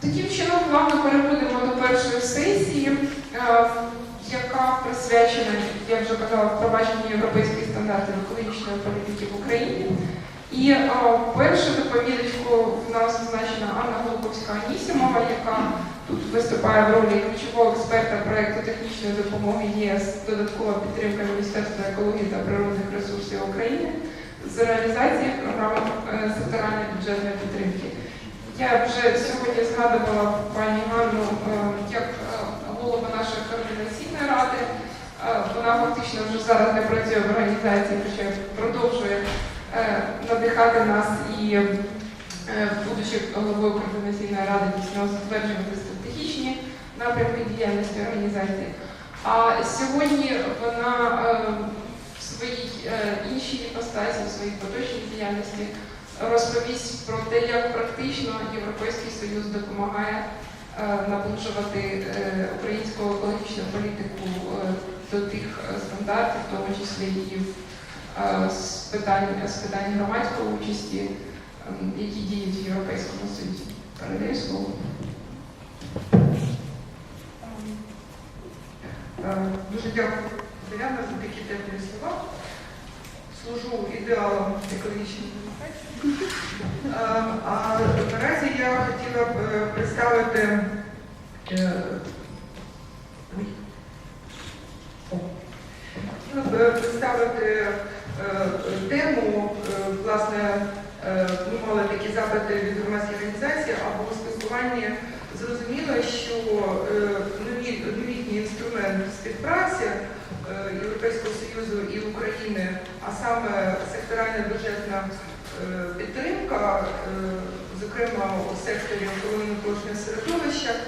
Таким чином, плавно переходимо до першої сесії, е, яка присвячена, я вже казала, впровадженню європейських стандартів екологічної політики в Україні. І е, перша доповідачку в нас зазначена Анна Голубовська-Анісімова, яка тут виступає в ролі ключового експерта проєкту технічної допомоги ЄС додаткова підтримка Міністерства екології та природних ресурсів України з реалізації програми секторальної бюджетної підтримки. Я вже сьогодні згадувала пані Ганну е, як е, голова нашої координаційної ради. Е, Вона фактично вже зараз не працює в організації, хоча продовжує надихати нас і, будучи головою координаційної ради, дійсно затверджувати стратегічні напрямки діяльності організації. А сьогодні вона в своїй іншій іпостасі, в своїй поточній діяльності розповість про те, як практично Європейський Союз допомагає е, наближувати е, українську екологічну політику е, до тих стандартів, в тому числі і з питань, з питань громадської участі, ем, які діють в Європейському Союзі. Передаю слово. Дуже дякую, Зоряна, за такі теплі слова. Служу ідеалом екологічної А наразі я хотіла б е, представити е, хотіла б е, представити тему, власне, ми мали такі запити від громадських організацій або спілкування. Зрозуміло, що нові- новітній інструмент співпраці Європейського Союзу і України, а саме секторальна бюджетна е, підтримка, е, зокрема у секторі охорони навколишнього середовища, е,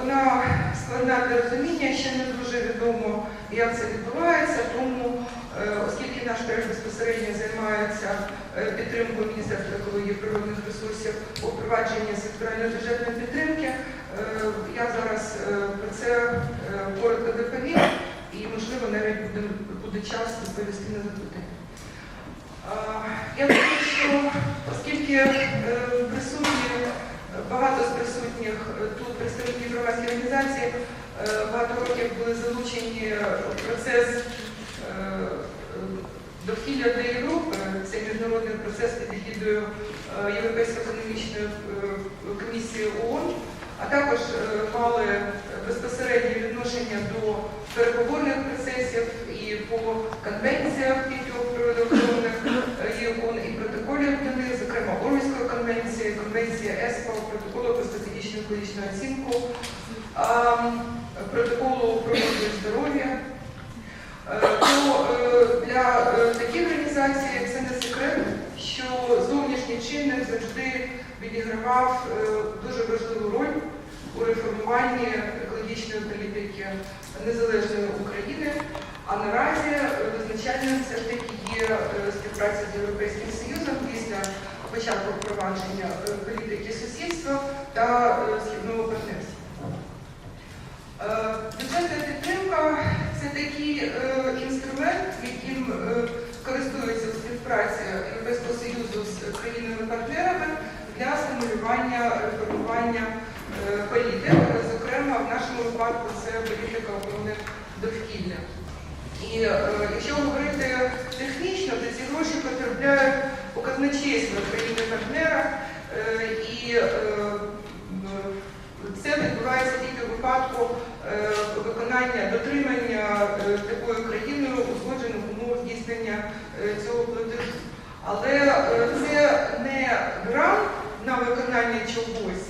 вона складна для розуміння, ще не дуже відомо, як це відбувається, тому е, оскільки наш проект безпосередньо займається е, підтримкою Міністерства екології природних ресурсів у впровадженні секторальної бюджетної підтримки, е, я зараз е, про це е, коротко доповім і, можливо, навіть буде, буде час відповісти на запитання. Я думаю, що оскільки е, присутні багато з присутніх е, тут представників громадської організації е, багато років були залучені в процес довкілля для Європи, це міжнародний процес під егідою Європейської економічної комісії ООН, а також мали безпосереднє відношення до переговорних процесів і по конвенціях п'ятьох природоохоронних ООН і протоколів до них, зокрема Орвійської конвенції, конвенції ЕСПА, протоколу про стратегічну екологічну оцінку, протоколу про здоров'я. Е, То е, для е, таких організацій це не секрет, що зовнішній чинник завжди відігравав дуже важливу роль у реформуванні екологічної політики незалежної України. А наразі визначальним все ж таки є е, співпраця з Європейським Союзом після початку впровадження е, політики сусідства та е, східного партнерства. Бюджетна підтримка це такий інструмент, яким користується у співпраці Європейського Союзу з країнами-партнерами для стимулювання реформування політик. Нашому випадку це політика охорони довкілля. І е, якщо говорити технічно, то ці гроші потрапляють у казначейство країни-партнера, е, і е, це відбувається тільки в випадку виконання, дотримання такою країною узгоджених умов здійснення цього платежу. Але це не грант на виконання чогось,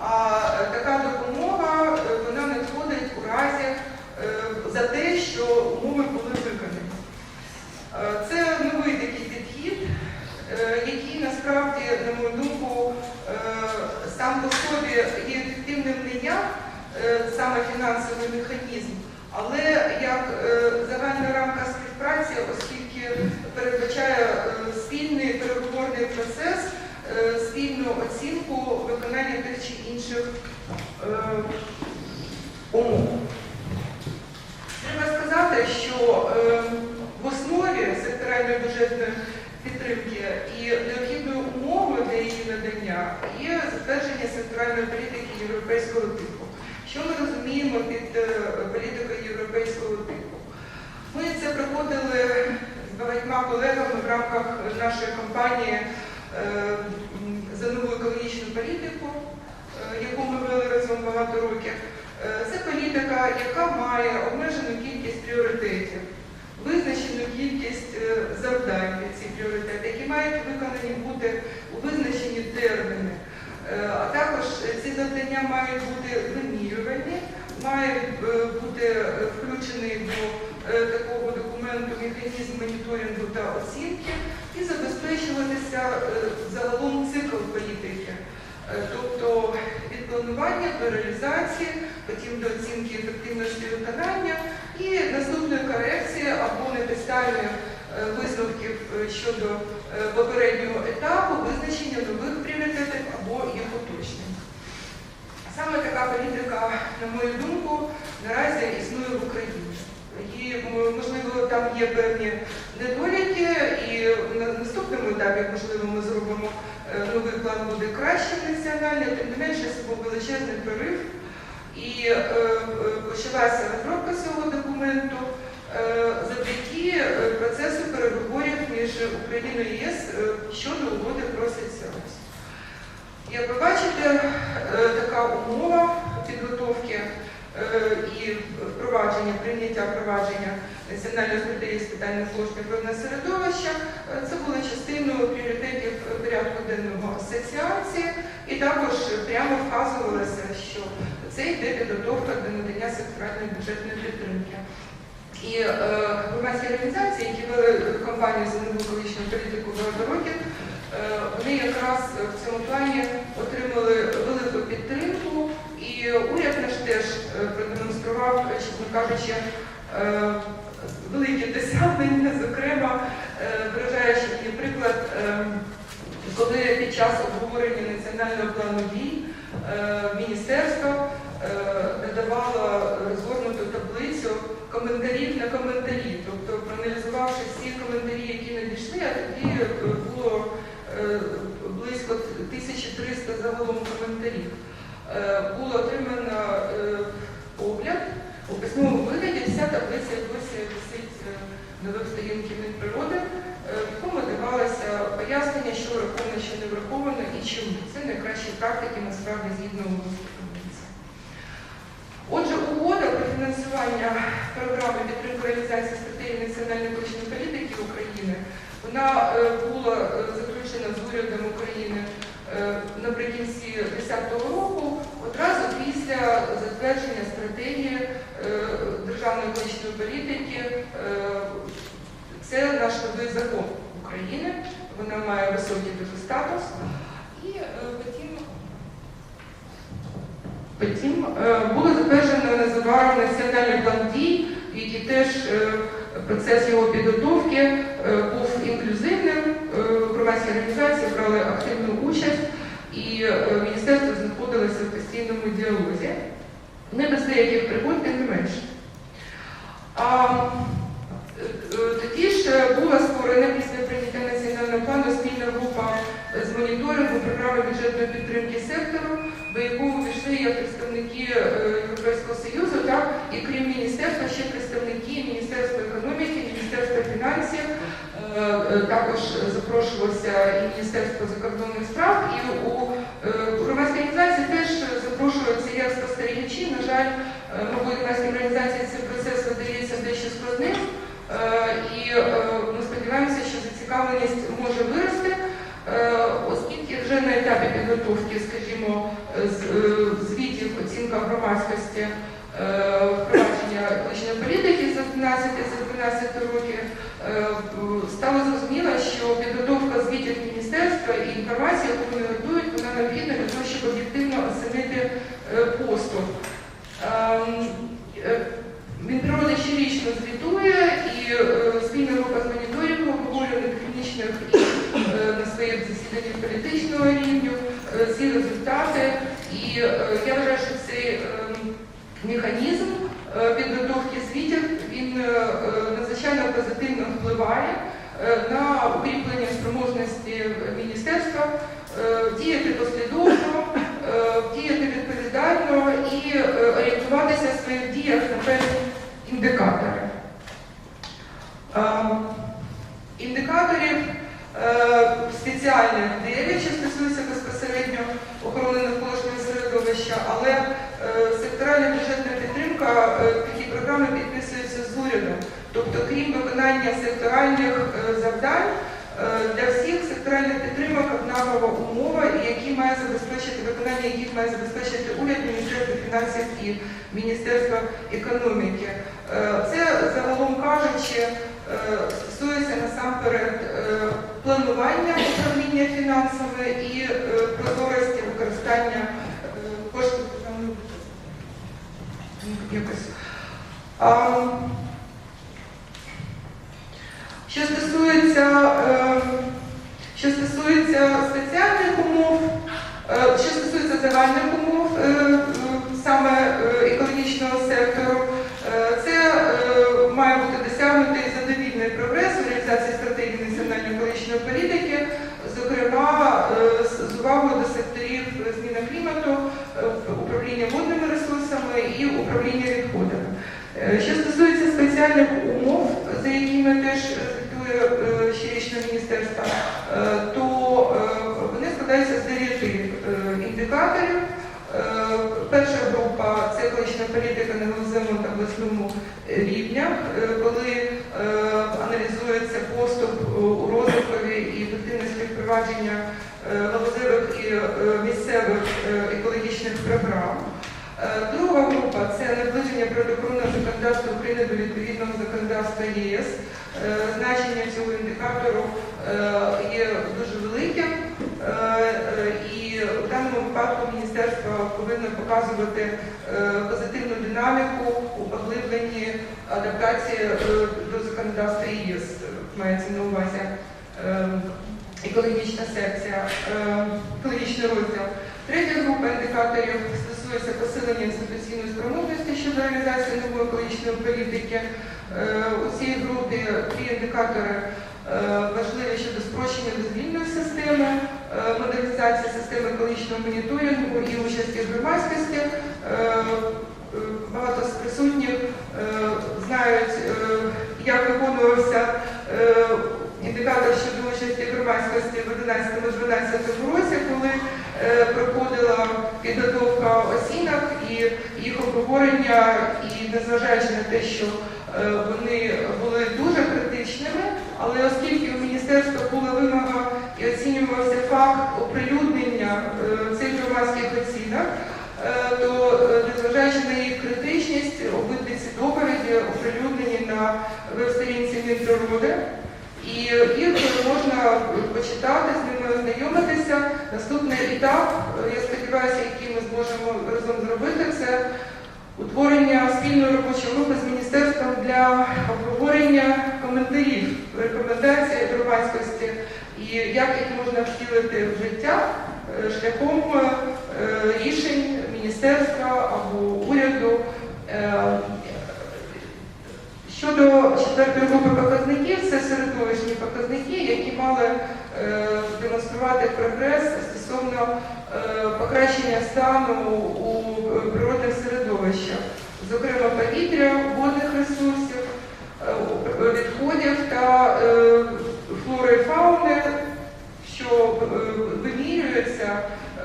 а е, така допомога е, вона надходить у разі е, за те, що умови були виконані. Е, Це новий такий підхід, е, який насправді, на мою думку, е, сам по собі є ефективним не як е, саме фінансовий механізм, але як е, загальна рамка співпраці, оскільки передбачає е, спільний переговорний процес, е, спільну оцінку виконання тих чи інших е, умов. Треба сказати, що е, в секторальної бюджетної підтримки і необхідною умовою для її надання є затвердження секторальної політики європейського типу. Що ми розуміємо під е, політикою європейського типу? Ми це проходили з багатьма колегами в рамках нашої кампанії е, за нову екологічну політику, е, яку ми вели разом багато років. Це політика, яка має обмежену кількість пріоритетів, визначену кількість е, завдань під ці пріоритети, які мають виконані бути у визначені терміни. Е, А також ці завдання мають бути вимірювані, мають е, бути е, включені до е, такого документу механізм моніторингу та оцінки і забезпечуватися е, загалом цикл політики. Е, Тобто від планування до реалізації, потім до оцінки ефективності виконання і наступної корекції або непідставних е, висновків е, щодо е, попереднього етапу визначення нових пріоритетів або їх уточнень. Саме така політика, на мою думку, наразі існує в Україні. І, можливо, там є певні недоліки, і на наступному етапі, можливо, ми зробимо новий план буде кращий національний, тим не менше це був величезний прорив. І е, е, почалася розробка цього документу е, завдяки процесу переговорів між Україною і ЄС щодо угоди про асоціацію. Як ви бачите, така умова підготовки і впровадження, прийняття впровадження національної стратегії з питань навколишнього природного середовища це було частиною пріоритетів порядку денного асоціації, і також прямо вказувалося, що це йде підготовка до надання секторальної бюджетної підтримки. І е, громадські організації, які вели кампанію за нову екологічну політику багато років, е, вони якраз в цьому плані отримали велику підтримку, і уряд наш теж е, продемонстрував, чесно кажучи, великі досягнення, зокрема, вражаючи мені приклад, е, коли під час обговорення національного плану дій міністерство е, надавало розгорнуту таблицю коментарів на коментарі, тобто проаналізувавши всі коментарі, які надійшли, а тоді е, було е, близько 1300 загалом коментарів. Е, Було отримано е, огляд у письмовому вигляді, вся таблиця досі висить е, на веб-сторінки Мінприроди, е, в якому давалося пояснення, що враховано, що не враховано і чому. Це найкращі практики насправді згідно угодської конвенції. Отже, угода про фінансування програми підтримки реалізації стратегії національної екологічної політики України вона е, була е, заключена з урядом України е, наприкінці 2010 року, одразу після затвердження стратегії державної екологічної політики. Це наш новий закон України, вона має високий статус. І потім е, було затверджено незабаром національний план дій, який теж е, процес його підготовки е, був інклюзивним. Громадські організації брали активну участь, і міністерство знаходилося в постійному діалозі. Не без деяких пригод, тим не менше. А тоді ж була створена після прийняття національного плану спільна група з моніторингу програми бюджетної підтримки сектору, до якого війшли як представники е, Європейського Союзу, так і крім міністерства, ще представники Міністерства економіки, Міністерства фінансів, е, е, також запрошувалося і Міністерство закордонних справ, і у е, громадські організації теж запрошуються як спостерігачі. На жаль, мабуть, громадські організації цей процес видається дещо складним. І ми сподіваємося, що зацікавленість може вирости, вже на етапі підготовки, скажімо, е, звітів оцінка громадськості Е, підготовки звітів, він е, е, надзвичайно позитивно впливає на укріплення спроможності міністерства, діяти послідовно, діяти відповідально і орієнтуватися в своїх діях на певні індикатори. Індикаторів спеціальних 9, що стосується безпосередньо охорони навколишнього середовища, але секторальна бюджетна підтримка такі програми підписуються з урядом. Тобто, крім виконання секторальних е, завдань, е, для всіх секторальних підтримок однакова умова, які має забезпечити виконання, яких має забезпечити уряд, Міністерство фінансів і Міністерство економіки. Е, Це загалом кажучи, е, стосується насамперед е, планування управління фінансами і е, прозорості використання Якось. А, Що стосується, е, що стосується спеціальних умов, е, що стосується загальних умов е, е, саме е, екологічного сектору, е, це е, має бути досягнутий задовільний прогрес у реалізації стратегії національної екологічної політики, зокрема е, з з увагою до секторів зміни клімату, е, управління водними ресурсами і управління відходами. Е, Що стосується спеціальних умов, за якими теж звітує е, щорічне міністерство, е, то вони складаються з дев'яти індикаторів. Перша група це екологічна політика на галузевому та обласному рівнях, коли аналізується поступ у розвиткові і ефективності впровадження галузевих і місцевих екологічних програм. Е, Друга група це наближення природоохоронного законодавства України до відповідного законодавства ЄС. Е, Значення цього індикатору е, є дуже великим, і в даному випадку міністерство повинно показувати позитивну динаміку у поглибленні адаптації до законодавства ЄС. Мається на увазі екологічна секція, екологічний розділ. Третя група індикаторів стосується посилення інституційної спроможності щодо реалізації нової екологічної політики. Е, У цій групі три індикатори е, важливі щодо спрощення дозвільної системи, е, модернізації системи екологічного моніторингу і участі громадськості. Багато з присутніх знають, як виконувався е, індикатор щодо участі громадськості в 2011-2012 році, коли е, проходила підготовка осінок і їх обговорення, і незважаючи на те, що е, вони були дуже критичними, але оскільки у міністерства була вимога і оцінювався факт оприлюднення е, цих громадських оцінок, е, то е, незважаючи на їх критичність, обидві ці доповіді оприлюднені на веб-сторінці Мінприроди. І їх можна почитати, з ними ознайомитися. Наступний етап, е, я сподіваюся, який ми зможемо разом зробити, це утворення спільної робочої групи з міністерством для обговорення коментарів, рекомендацій громадськості і як їх можна втілити в життя е, шляхом е, рішень міністерства або уряду. Щодо четвертої групи показників, це середовищні показники, які мали е, демонструвати прогрес стосовно е, покращення стану у е, природних середовищах, зокрема повітря, водних ресурсів, е, відходів та е, флори і фауни, що е, вимірюється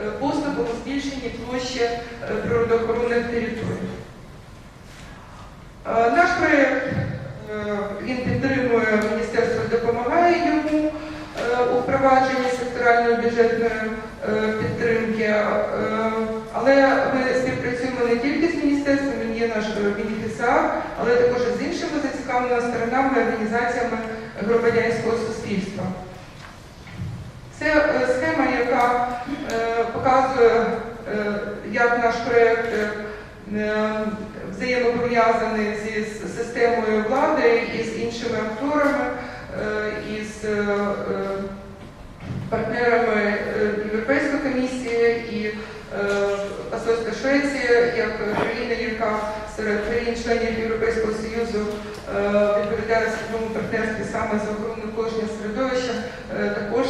е, поступом у збільшенні площі е, природоохоронних територій. Е, Наш проєкт він підтримує міністерство, допомагає йому е, у впровадженні секторальної бюджетної е, підтримки, Е, але ми співпрацюємо не тільки з міністерством, він є наш е, бенефіціар, але також з іншими зацікавленими сторонами організаціями громадянського суспільства. Це е, схема, яка е, показує, е, як наш проєкт е, е, взаємопов'язаний зі системою влади і з іншими акторами, е, і з е, партнерами е, Європейської комісії і посольства Швеції, як країна, яка серед країн-членів Європейського Союзу відповідає світовому партнерстві саме за охорону навколишнього середовища, е, також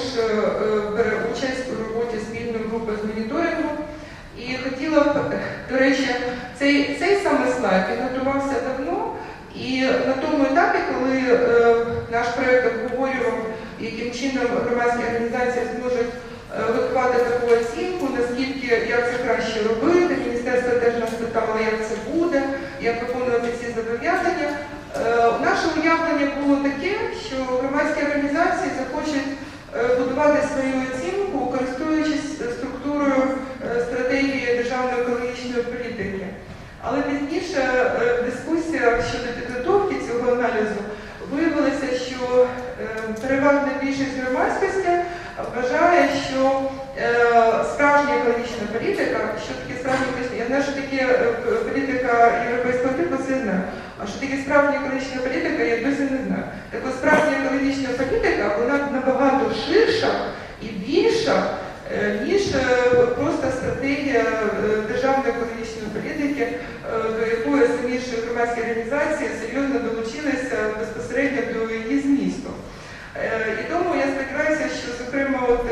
бере участь у роботі спільної групи з моніторингу. І хотіла б, до речі, цей, цей саме слайд він готувався давно, і на тому етапі, коли е, наш проєкт обговорював, яким чином громадські організації зможуть е, готувати таку оцінку, наскільки як це краще робити, міністерство теж нас питало, як це буде, як виконувати ці зобов'язання. Е, Наше уявлення було таке, що громадські організації захочуть е, будувати свою оцінку, користуючись структурою е, стратегії державної екологічної політики. Але пізніше е, в дискусіях щодо підготовки цього аналізу виявилося, що е, переважна більшість громадськості вважає, що е, справжня екологічна політика, що таке справжня екологічна, я знаю, що таке е, політика європейського типу, це знаю. А що таке справжня екологічна політика, я досі не знаю. Так от справжня екологічна політика, вона набагато ширша і більша, е, ніж е, просто стратегія е, державної екологічної політики, до якої самі ж громадські організації серйозно долучилися безпосередньо до її змісту. І тому я сподіваюся, що, зокрема, от,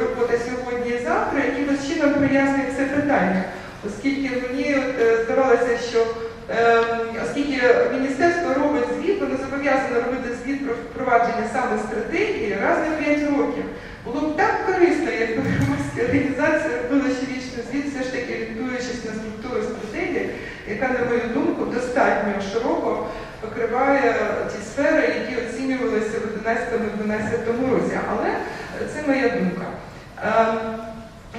робота сьогодні і завтра якимось чином прояснить це питання, оскільки мені от, здавалося, що оскільки міністерство робить звіт, воно зобов'язано робити звіт про впровадження саме стратегії раз на 5 років. Було б так корисно, якби громадські організації робили щорічний звіт, все ж таки орієнтуючись на структуру стратегії, яка, на мою думку, достатньо широко покриває ті сфери, які оцінювалися в 2011-2012 році. Але це моя думка. Ем,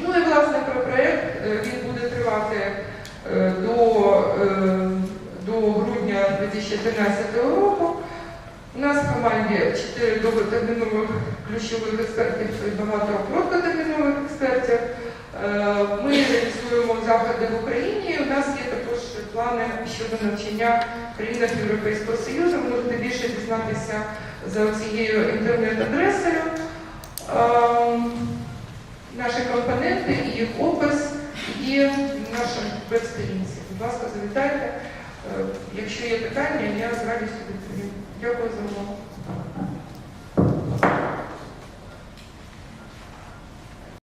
Ну і власне про проєкт Е, він буде тривати е, до, е, 2013 року. У нас в команді 4 довготермінових ключових експертів і багато короткотермінових експертів. Е, Ми реалізуємо заходи в Україні. У нас є також плани щодо навчання в країнах Європейського Союзу. Ви можете більше дізнатися за цією інтернет-адресою. Ем, Наші компоненти і їх опис є на нашій веб-сторінці. Будь ласка, завітайте. Е, Якщо є питання, я з радістю відповім. Дякую за увагу.